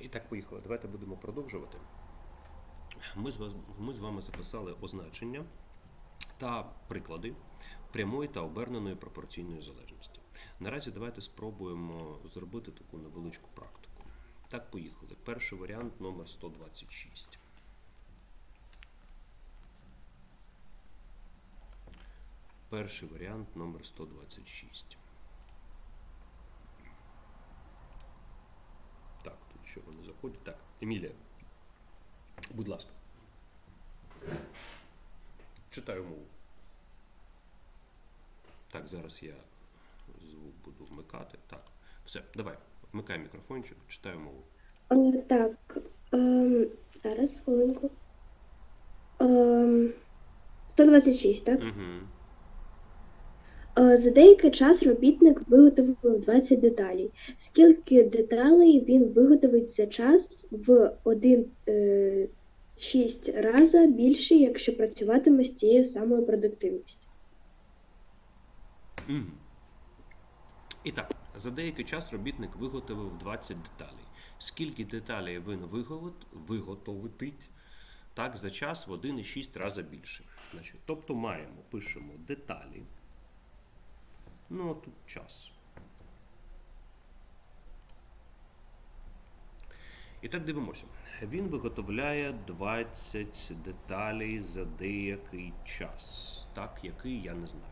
І так, поїхали. Давайте будемо продовжувати. Ми з, вас- ми з вами записали означення та приклади прямої та оберненої пропорційної залежності. Наразі давайте спробуємо зробити таку невеличку практику. Так, поїхали. Перший варіант номер 126. Перший варіант номер 126. Так, що вони заходять. Так, Емілія, будь ласка. Читаю мову. Так, зараз я звук буду вмикати. Так, все, давай, вмикай мікрофончик, читаю мову. Е, так, ем, зараз хвилинку. Ем, 126, так? Угу. Е, За деякий час робітник виготовив 20 деталей. Скільки деталей він виготовить за час в 1-6 рази більше, якщо працюватиме з цією самою продуктивністю? Угу. І так, за деякий час робітник виготовив 20 деталей. Скільки деталей він виготовить так, за час в 1,6 рази більше. Значить, тобто маємо, пишемо деталі. Ну, а тут час. І так дивимося. Він виготовляє 20 деталей за деякий час. Так, який я не знаю.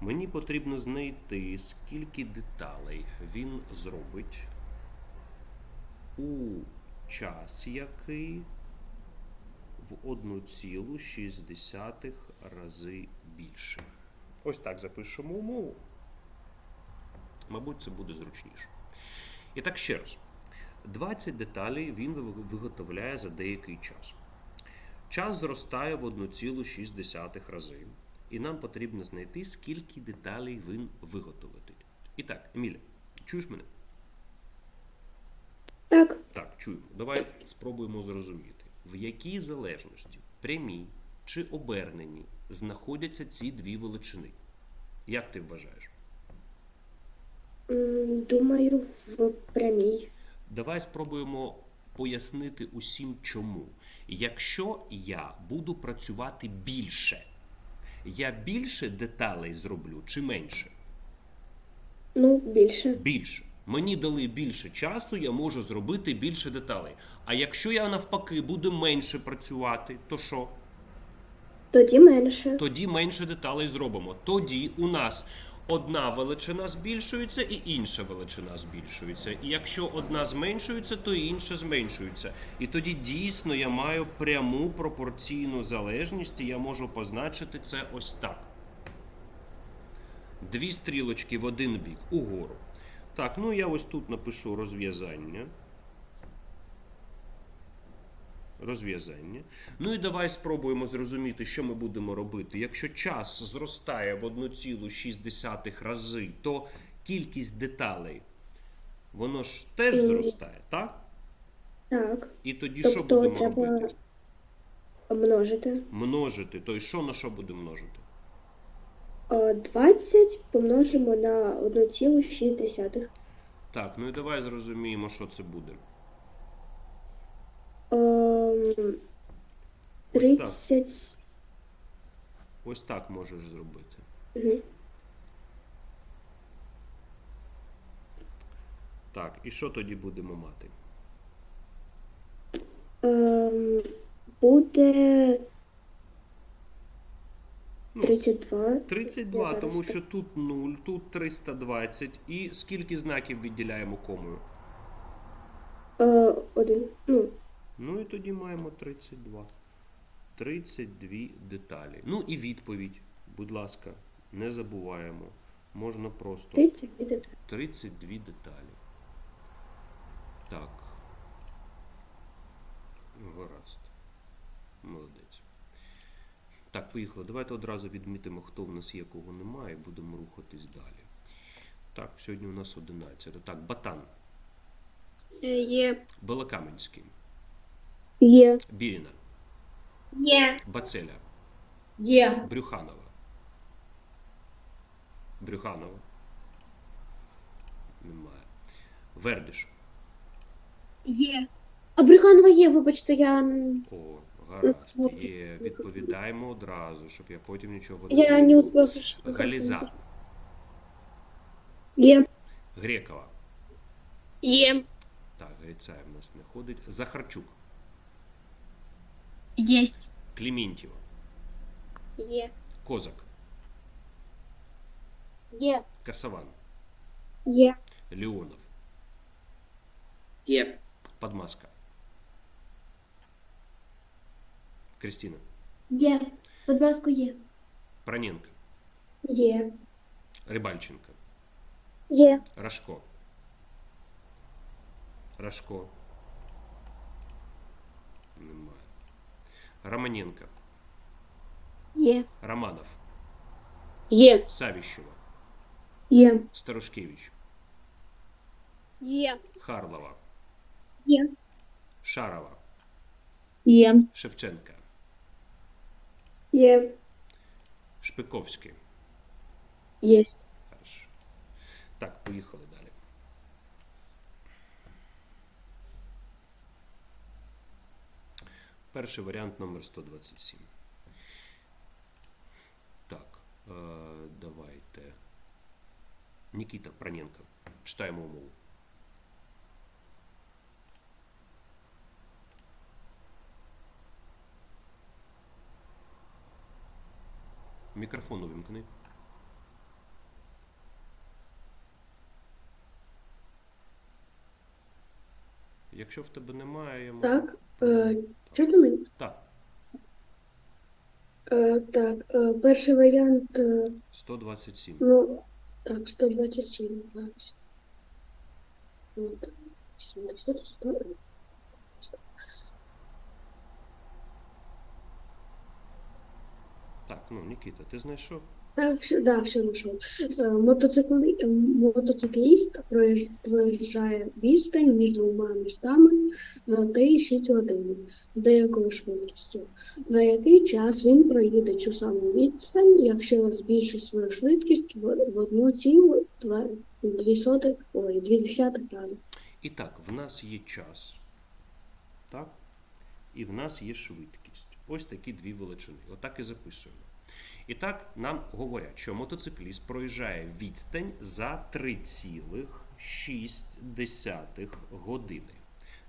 Мені потрібно знайти, скільки деталей він зробить у час, який в 1,6 рази більше. Ось так запишемо умову. Мабуть, це буде зручніше. І так ще раз. 20 деталей він виготовляє за деякий час. Час зростає в 1,6 рази. І нам потрібно знайти, скільки деталей він виготовить. І так, Еміля, чуєш мене? Так, Так, чуємо. Давай спробуємо зрозуміти, в якій залежності прямій чи оберненій знаходяться ці дві величини. Як ти вважаєш? думаю, в прямій. Давай спробуємо пояснити усім чому. Якщо я буду працювати більше, я більше деталей зроблю чи менше? Ну, більше. Більше. Мені дали більше часу, я можу зробити більше деталей. А якщо я навпаки буду менше працювати, то що? Тоді менше. Тоді менше деталей зробимо. Тоді у нас одна величина збільшується і інша величина збільшується. І якщо одна зменшується, то інша зменшується. І тоді дійсно я маю пряму пропорційну залежність, і я можу позначити це ось так. Дві стрілочки в один бік угору. Так, ну я ось тут напишу розв'язання. Розв'язання. Ну і давай спробуємо зрозуміти, що ми будемо робити. Якщо час зростає в 1,6 рази, то кількість деталей, воно ж теж зростає, так? Так. І тоді що Тобто будемо треба робити? множити. Множити. То й що на що будемо множити? Е, 20 помножимо на 1,6. Так, ну і давай зрозуміємо, що це буде. Ем, 30. Ось так можеш зробити. Мгм. Так, і що тоді будемо мати? Ем, буде Ну, 32. 32, Я тому так- що тут 0, тут 320. І скільки знаків відділяємо комою? Е, один. Ну, Ну і тоді маємо 32. 32 деталі. Ну і відповідь, будь ласка, не забуваємо. Можна просто 30 буде 32 деталі. Так. Гаразд. Молодець. Так, поїхали. Давайте одразу відмітимо, хто в нас є, кого немає, і будемо рухатись далі. Так, сьогодні у нас 11. Так, Батан, Є. Белокаменський, Є. Біріна, Є. Бацеля, Є. Брюханова. Брюханова. Немає. Вердиш. Є. А Брюханова є, вибачте, я. О, гаразд. Є. Відповідаємо одразу, щоб я потім нічого не Я не успів. Галіза. Є. Грекова. Є. Так, Грицаєв в нас не ходить. Захарчук. Єсть. Кліментьєва. Є. Козак. Є. Касаван. Є. Леонов. Є. Подмаска. Кристина. Є. Будь ласка, є. Проненко. Є. Рибальченко. Є. Рашко. Рашко. Немає. Романенко. Є. Романов. Є. Савіщева. Є. Старушкевич. Є. Харлова. Є. Шарова. Є. Шевченка. Є. Шпиковський. Єсть. Хорошо. Так, поїхали Перший варіант номер 127. Так, е, давайте. Нікіта Проненко. Читаємо умову. Мікрофон увімкни. Якщо в тебе немає, я можу. Так. Е, чути мене? Так, Е, так. Е, перший варіант. Е, 127. ну, так, 127. Зараз. Ну, 70, 100. Так, ну, Нікіта, ти знайшов? Да, все, да, все нашел. Мотоцикли... э, Мотоцикліст проїж- проїжджає відстань між двома містами за 3,6 години з деякою швидкістю. За який час він проїде цю саму відстань, якщо збільшить свою швидкість в одну цілу дві сотих, ой, дві десятих рази. І так, в нас є час. Так? І в нас є швидкість. Ось такі дві величини. Отак і записуємо. І так нам говорять, що мотоцикліст проїжджає відстань за 3,6 години.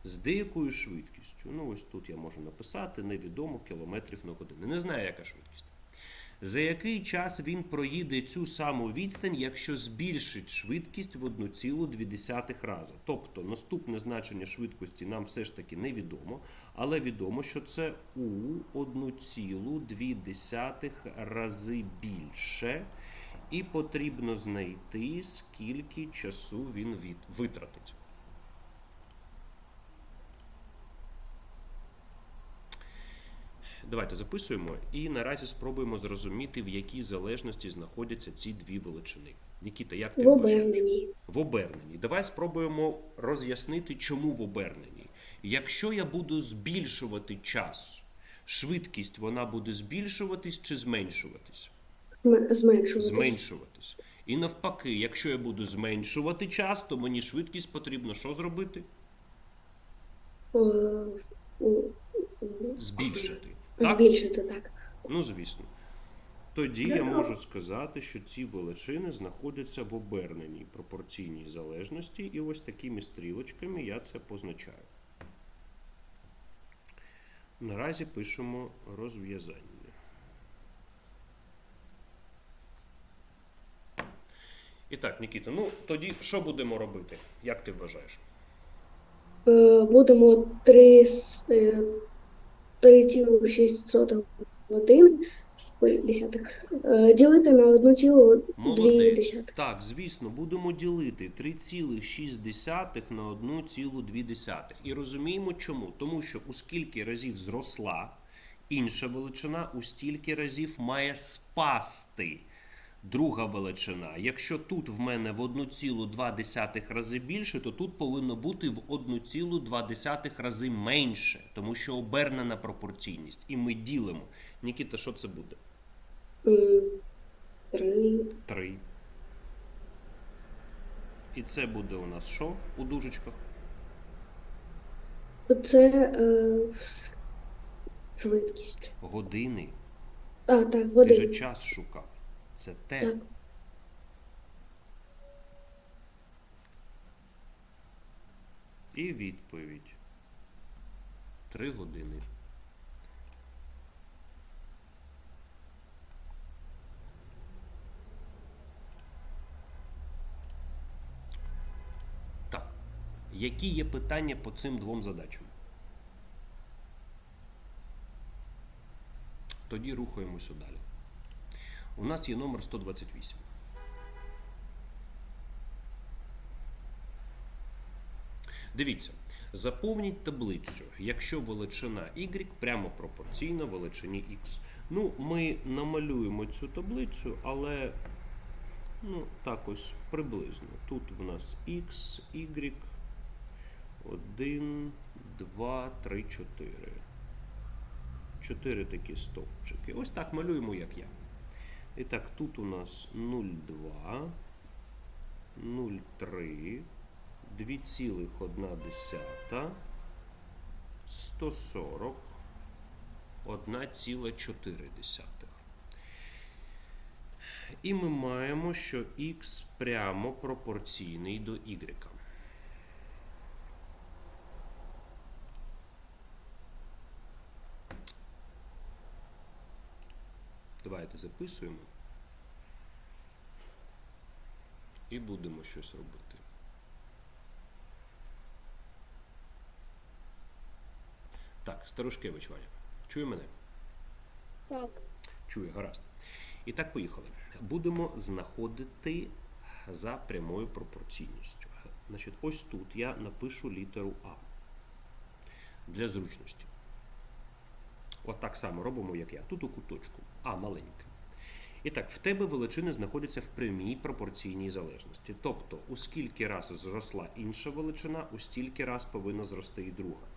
З деякою швидкістю. Ну, ось тут я можу написати невідомо кілометрів на годину. Не знаю, яка швидкість. За який час він проїде цю саму відстань, якщо збільшить швидкість в 1,2 рази. Тобто наступне значення швидкості нам все ж таки невідомо, але відомо, що це у 1,2 рази більше, і потрібно знайти, скільки часу він витратить. Давайте записуємо і наразі спробуємо зрозуміти, в якій залежності знаходяться ці дві величини. Нікіта, як ти В оберненні. В оберненні. Давай спробуємо роз'яснити, чому в оберненні. Якщо я буду збільшувати час, швидкість вона буде збільшуватись чи зменшуватись? Зме- Зменшувати. Зменшуватись. І навпаки, якщо я буду зменшувати час, то мені швидкість потрібно що зробити? Е, Збільшити. Так? Збільшити, так. Ну, звісно. Тоді я можу сказати, що ці величини знаходяться в оберненій пропорційній залежності, і ось такими стрілочками я це позначаю. Наразі пишемо розв'язання. І так, Нікіта, ну тоді що будемо робити? Як ти вважаєш? Е, Будемо 3, е, 3,6 годин ой, десятих, е, ділити на 1,2 Молодець. десятих. Так, звісно, будемо ділити 3,6 на 1,2. І розуміємо чому. Тому що у скільки разів зросла інша величина, у стільки разів має спасти друга величина. Якщо тут в мене в 1,2 рази більше, то тут повинно бути в 1,2 рази менше, тому що обернена пропорційність. І ми ділимо. Нікіта, що це буде? М, Три. І це буде у нас що у дужечках? Це е, швидкість. Години. А, так, Ти же час шукав. Це те. І відповідь. Три години. Так. Які є питання по цим двом задачам? Тоді рухаємося далі. У нас є номер 128. Дивіться, заповніть таблицю, якщо величина y прямо пропорційна величині x. Ну, ми намалюємо цю таблицю, але ну, так ось приблизно. Тут в нас x, y, 1, 2, 3, 4. Чотири такі стовпчики. Ось так малюємо, як я. І так, тут у нас 0,2, 0,3, 2,1, 140, 1,4. І ми маємо, що х прямо пропорційний до y. Давайте записуємо. І будемо щось робити. Так, Старушкевич Ваня. Чує мене? Так. Чує, гаразд. І так, поїхали. Будемо знаходити за прямою пропорційністю. Значить, ось тут я напишу літеру А для зручності. От так само робимо, як я. Тут у куточку. А маленьке. І так, в тебе величини знаходяться в прямій пропорційній залежності. Тобто, у скільки раз зросла інша величина, у стільки раз повинна зрости і друга.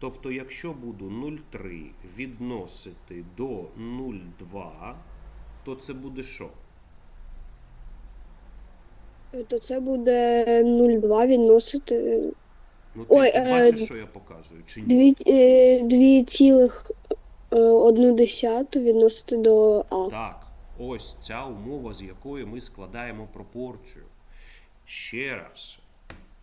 Тобто, якщо буду 0,3 відносити до 0,2, то це буде що? То це буде 0,2 відносити Ну, ти, Ой, ти е, бачиш, що я показую, чи ні? 2,1 відносити до А. Так, ось ця умова, з якої ми складаємо пропорцію. Ще раз,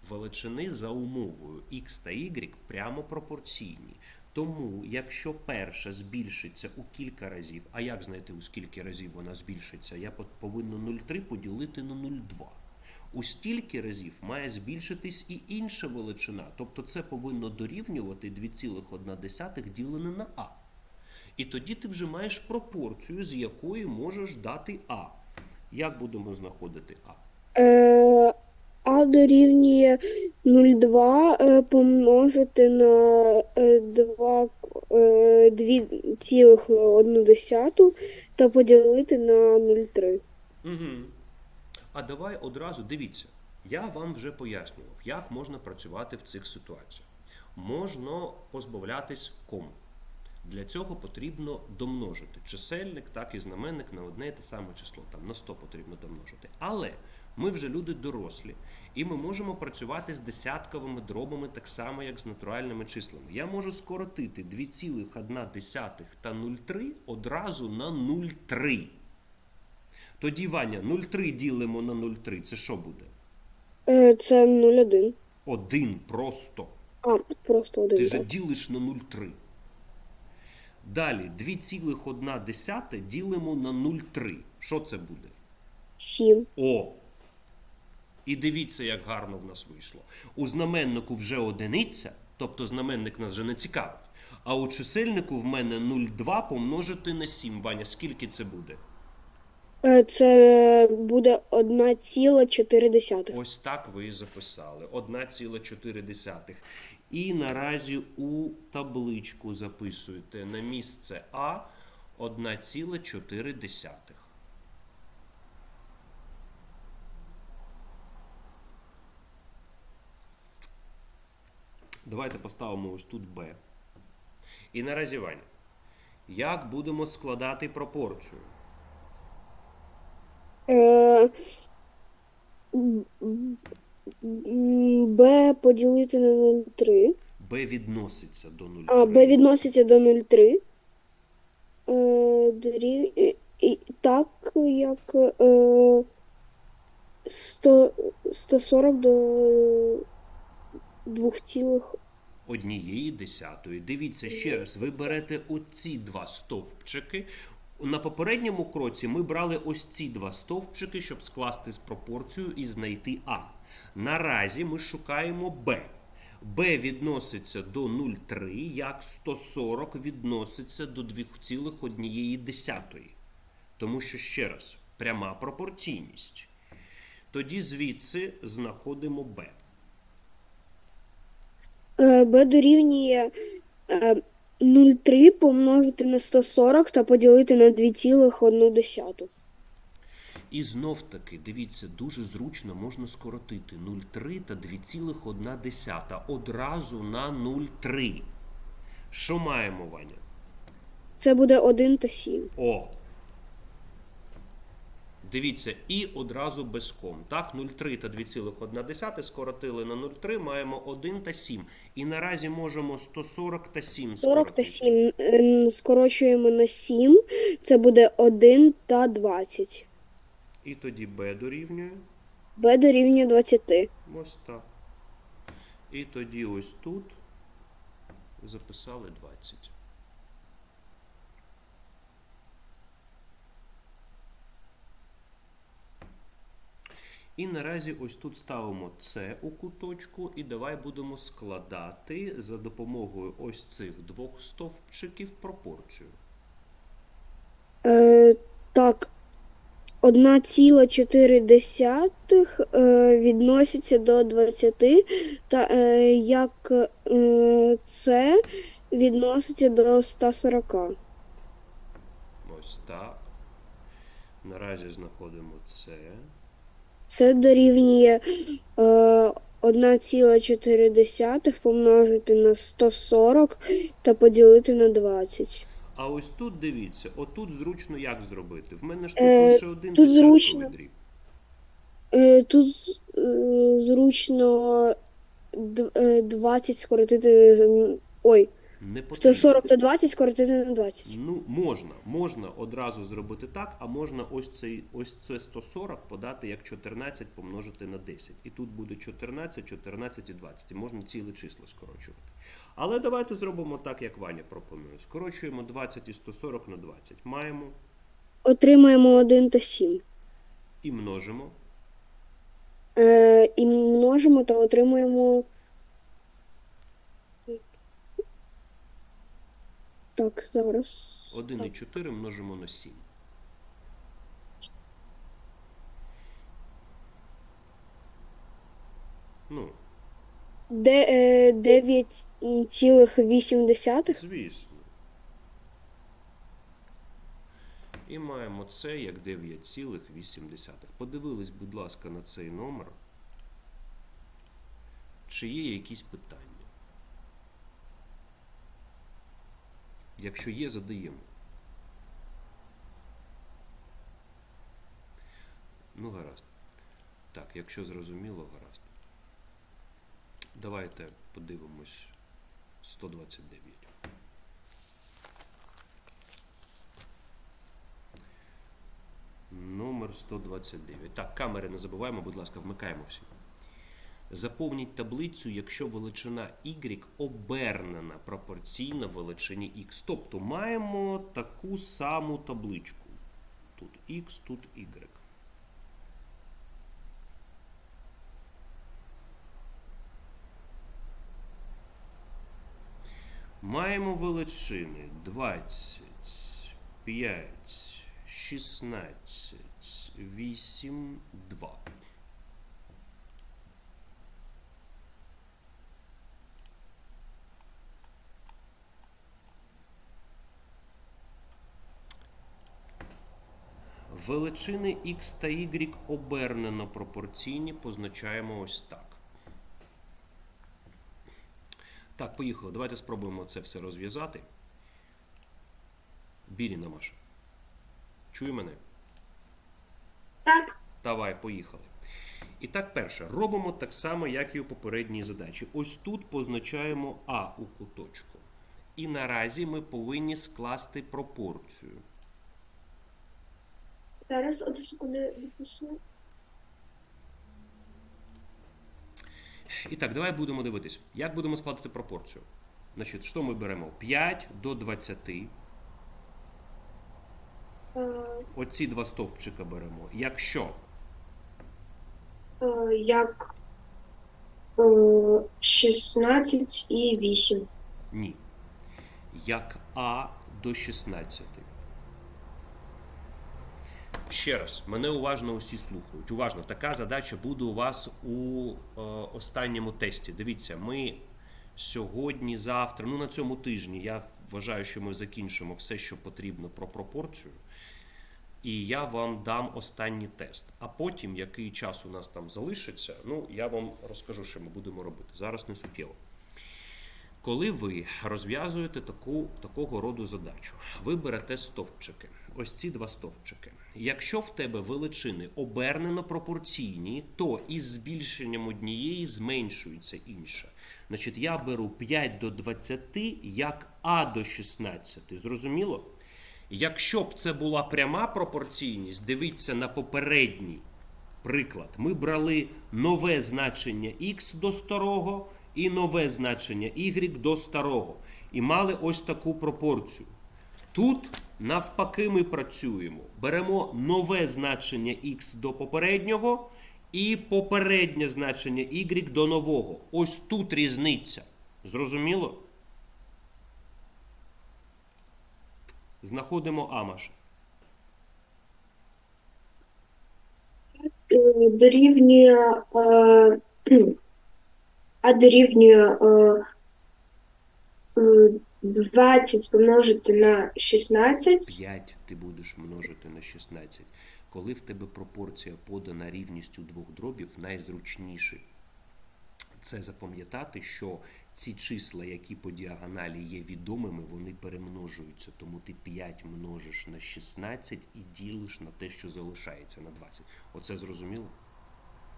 величини за умовою x та y прямо пропорційні. Тому, якщо перша збільшиться у кілька разів, а як знайти, у скільки разів вона збільшиться, я повинно 0,3 поділити на 0,2. У стільки разів має збільшитись і інша величина, тобто це повинно дорівнювати 2,1 ділене на а. І тоді ти вже маєш пропорцію, з якої можеш дати А. Як будемо знаходити А? Е, А дорівнює 0,2 е, помножити на е, 2, е, 2,1 та поділити на 0,3. Угу. А давай одразу дивіться. Я вам вже пояснював, як можна працювати в цих ситуаціях. Можна позбавлятись кому. Для цього потрібно домножити чисельник, так і знаменник на одне і те саме число. Там на 100 потрібно домножити. Але ми вже люди дорослі, і ми можемо працювати з десятковими дробами так само, як з натуральними числами. Я можу скоротити 2,1 та 0,3 одразу на 0,3. Тоді, Ваня, 0,3 ділимо на 0,3. Це що буде? Е, Це 0,1. Один просто. А, просто один. Ти же ділиш на 0,3. Далі 2,1 ділимо на 0,3. Що це буде? 7. О! І дивіться, як гарно в нас вийшло. У знаменнику вже одиниця, тобто знаменник нас вже не цікавить. А у чисельнику в мене 0,2 помножити на 7. Ваня, скільки це буде? Е, Це буде 1,4. Ось так ви і записали. 1,4. І наразі у табличку записуєте на місце А 1,4. Давайте поставимо ось тут Б. І наразі Ваня. Як будемо складати пропорцію? Б поділити на 0,3. b відноситься до 0,3. А, b відноситься до 0,3. Е, дорів... і- і- так, як е, 100, 140 до 2 цілих. однієї десятої. Дивіться ще раз, ви берете оці два стовпчики. На попередньому кроці ми брали ось ці два стовпчики, щоб скласти з пропорцію і знайти А. Наразі ми шукаємо Б. Б відноситься до 0,3, як 140 відноситься до 2,1. Тому що ще раз, пряма пропорційність. Тоді звідси знаходимо. Е, b дорівнює е, 0,3 помножити на 140 та поділити на 2,1. І знов таки, дивіться, дуже зручно можна скоротити 0,3 та 2,1 одразу на 0,3. Що маємо, Ваня? Це буде 1 та 7. О. Дивіться, і одразу без ком. Так, 0,3 та 2,1 скоротили на 0,3, маємо 1 та 7. І наразі можемо 140 та 7 40 та 7 е, скорочуємо на 7. Це буде 1 та 20. І тоді b дорівнює. b дорівнює 20. Ось так. І тоді ось тут записали 20. І наразі ось тут ставимо це у куточку, і давай будемо складати за допомогою ось цих двох стовпчиків пропорцію. Е, так, 1,4 е, відноситься до 20, та е, як е, це відноситься до 140. Ось так. Наразі знаходимо це. Це дорівнює е, 1,4 помножити на 140 та поділити на 20. А ось тут дивіться, отут зручно як зробити. В мене ж тут Е, лише один тут зручно. дріб. Е, тут е, зручно д- е, 20 скоротити. Ой, Не потрібно. 140 та 20 скоротити на 20. Ну, можна. Можна одразу зробити так, а можна ось цей ось це 140 подати як 14 помножити на 10. І тут буде 14, 14 і 20. І можна ціле число скорочувати. Але давайте зробимо так, як Ваня пропонує. Скорочуємо 20 і 140 на 20. Маємо Отримаємо 1 та 7. і множимо. Е, і множимо та отримуємо. Так, зараз. 1 і 4 множимо на 7. Ну, Де, е, 9,8. звісно. І маємо це як 9,8. Подивились, будь ласка, на цей номер. Чи є якісь питання? Якщо є, задаємо. Ну, гаразд. Так, якщо зрозуміло, гаразд. Давайте подивимось 129. Номер 129. Так, камери не забуваємо, будь ласка, вмикаємо всі. Заповніть таблицю, якщо величина y обернена пропорційно величині x. Тобто маємо таку саму табличку. Тут x, тут y. Маємо величини 20, 5, 16, 8, 2. Величини x та y обернено пропорційні позначаємо ось так. Так, поїхали. Давайте спробуємо це все розв'язати. Біріна Маша. Чує мене? Так. Давай, поїхали. І так, перше, робимо так само, як і у попередній задачі. Ось тут позначаємо А у куточку. І наразі ми повинні скласти пропорцію. Зараз одну секунду допишу. І так, давай будемо дивитись, як будемо складати пропорцію. Значить, що ми беремо? 5 до 20. Е, Оці два стовпчика беремо. Якщо е, Як е, 16 і 8. ні. Як А до 16. Ще раз, мене уважно усі слухають. Уважно, така задача буде у вас у е, останньому тесті. Дивіться, ми сьогодні, завтра, ну на цьому тижні, я вважаю, що ми закінчимо все, що потрібно про пропорцію. І я вам дам останній тест. А потім, який час у нас там залишиться, ну я вам розкажу, що ми будемо робити. Зараз не суттєво. Коли ви розв'язуєте таку, такого роду задачу, ви берете стовпчики, ось ці два стовпчики. Якщо в тебе величини обернено пропорційні, то із збільшенням однієї зменшується інша. Значить, я беру 5 до 20 як А до 16. Зрозуміло? Якщо б це була пряма пропорційність, дивіться на попередній приклад. Ми брали нове значення x до старого і нове значення y до старого. І мали ось таку пропорцію. Тут навпаки ми працюємо. Беремо нове значення x до попереднього і попереднє значення y до нового. Ось тут різниця. Зрозуміло? Знаходимо Амаш. Дорівнює е, А дорівнює е, 20 помножити на 16. 5 ти будеш множити на 16. Коли в тебе пропорція подана рівністю двох дробів, найзручніше це запам'ятати, що ці числа, які по діагоналі є відомими, вони перемножуються. Тому ти 5 множиш на 16 і ділиш на те, що залишається на 20. Оце зрозуміло?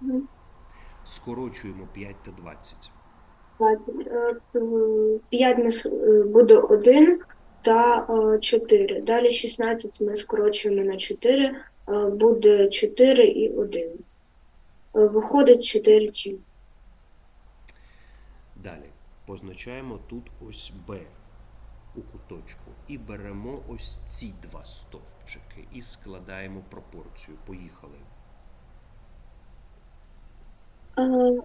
Мгм. Скорочуємо 5 та 20. 20. Е, е, 5 ми е, буде 1 та е, 4. Далі 16 ми скорочуємо на 4, е, буде 4 і 1. Е, Виходить 4 ті. Далі позначаємо тут ось Б у куточку і беремо ось ці два стовпчики і складаємо пропорцію. Поїхали. Е,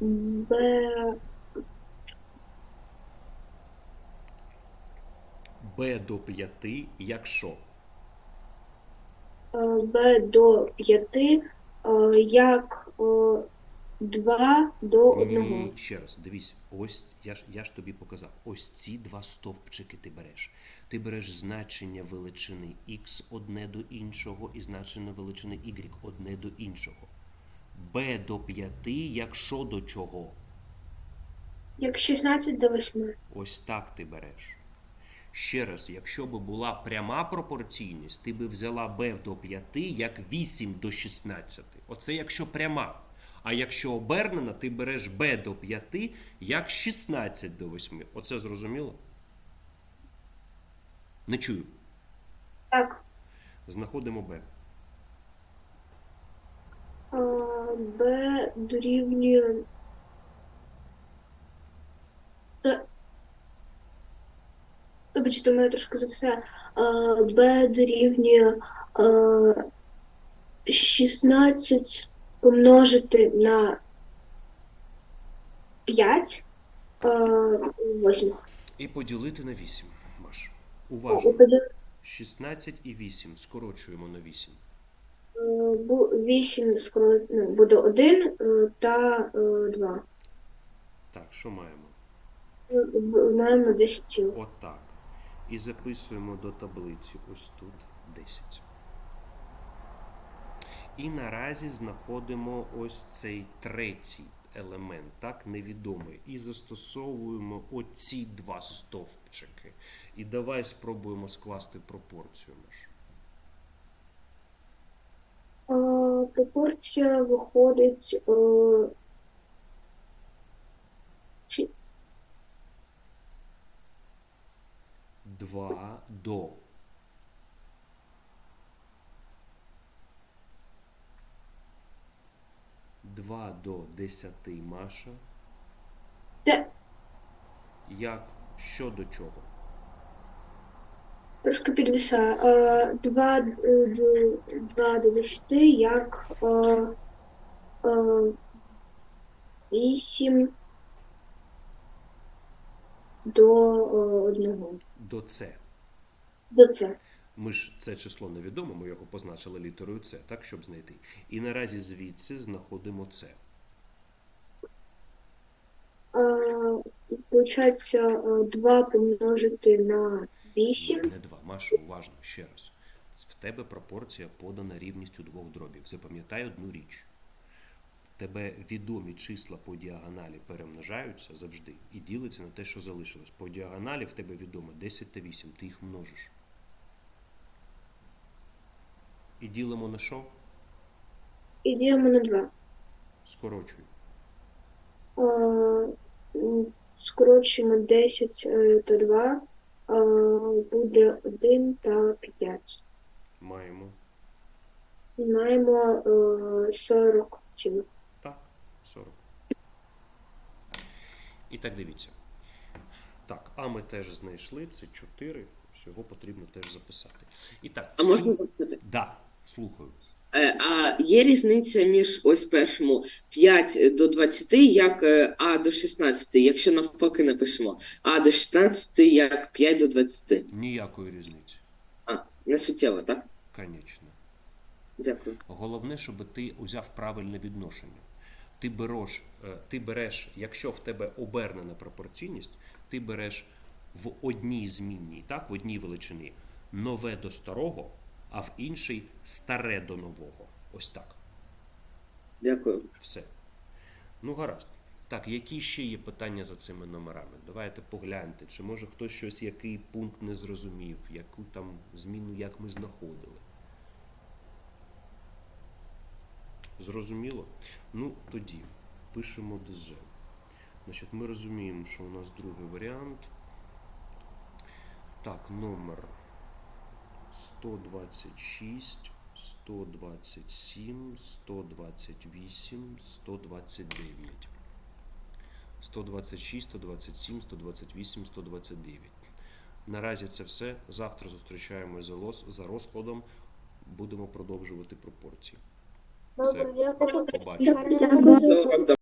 Б Б до 5, якщо е, Б до 5 е, як 2 до Ні, ні, 1. ще раз, дивись, ось я ж я ж тобі показав. Ось ці два стовпчики ти береш. Ти береш значення величини x одне до іншого і значення величини y одне до іншого. Б до 5, якщо до чого? Як 16 до 8. Ось так ти береш. Ще раз, якщо б була пряма пропорційність, ти би взяла b до 5 як 8 до 16. Оце якщо пряма. А якщо обернена, ти береш b до 5 як 16 до 8. Оце зрозуміло? Не чую. Так. Знаходимо b. Е, Б дорівнює. Е, Вибачте, мене трошки записала. Е, Б дорівнює е, 16 помножити на 5 е, 8. І поділити на 8. Маш. Уважно. поділити 16 і 8. Скорочуємо на 8. 8 скоро ну, буде 1 е, та 2. Так, що маємо? Маємо 10 цілих. Отак. І записуємо до таблиці ось тут 10. І наразі знаходимо ось цей третій елемент, так, невідомий. І застосовуємо оці два стовпчики. І давай спробуємо скласти пропорцію. Маш. Пропорція виходить. Е, 2 до. Два до десяти, Маша. Де? Як? Що до чого? Трошки підвисаю. Е, 2, до, 2 до 10, як е, е, 8 до 1. До це. До це. Ми ж це число невідомо, ми його позначили літерою С, так, щоб знайти. І наразі звідси знаходимо. Е, Получається 2 помножити на 8. Не два. Маша, уважно, ще раз. В тебе пропорція подана рівністю двох дробів. Запам'ятай одну річ. Тебе відомі числа по діагоналі перемножаються завжди і ділиться на те, що залишилось. По діагоналі в тебе відомо 10 та 8, ти їх множиш. І ділимо на що? І ділимо на 2. Скорочуй. Скорочуємо 10 е, та 2. Буде 1 та 5. Маємо. Маємо е, 40 цілих. Так, 40. І так дивіться. Так, а ми теж знайшли. Це 4. Всього потрібно теж записати. І так, А можна запитати? Да, слухаю. Е, А є різниця між ось першому 5 до 20, як е, А до 16, якщо навпаки напишемо А до 16, як 5 до 20. Ніякої різниці. А, не суттєво, так? Конечно. Дякую. Головне, щоб ти узяв правильне відношення. Ти береш, е, ти береш, якщо в тебе обернена пропорційність, ти береш в одній змінній, так, в одній величині нове до старого, а в іншій старе до нового. Ось так. Дякую. Все. Ну, гаразд. Так, які ще є питання за цими номерами? Давайте погляньте, чи може хтось щось, який пункт не зрозумів, яку там зміну, як ми знаходили. Зрозуміло? Ну, тоді пишемо ДЗ. Значить, ми розуміємо, що у нас другий варіант. Так, номер 126, 127, 128, 129. 126, 127, 128, 129. Наразі це все. Завтра зустрічаємось за лос- за розкладом. Будемо продовжувати пропорції. Все, Добре, побачимо.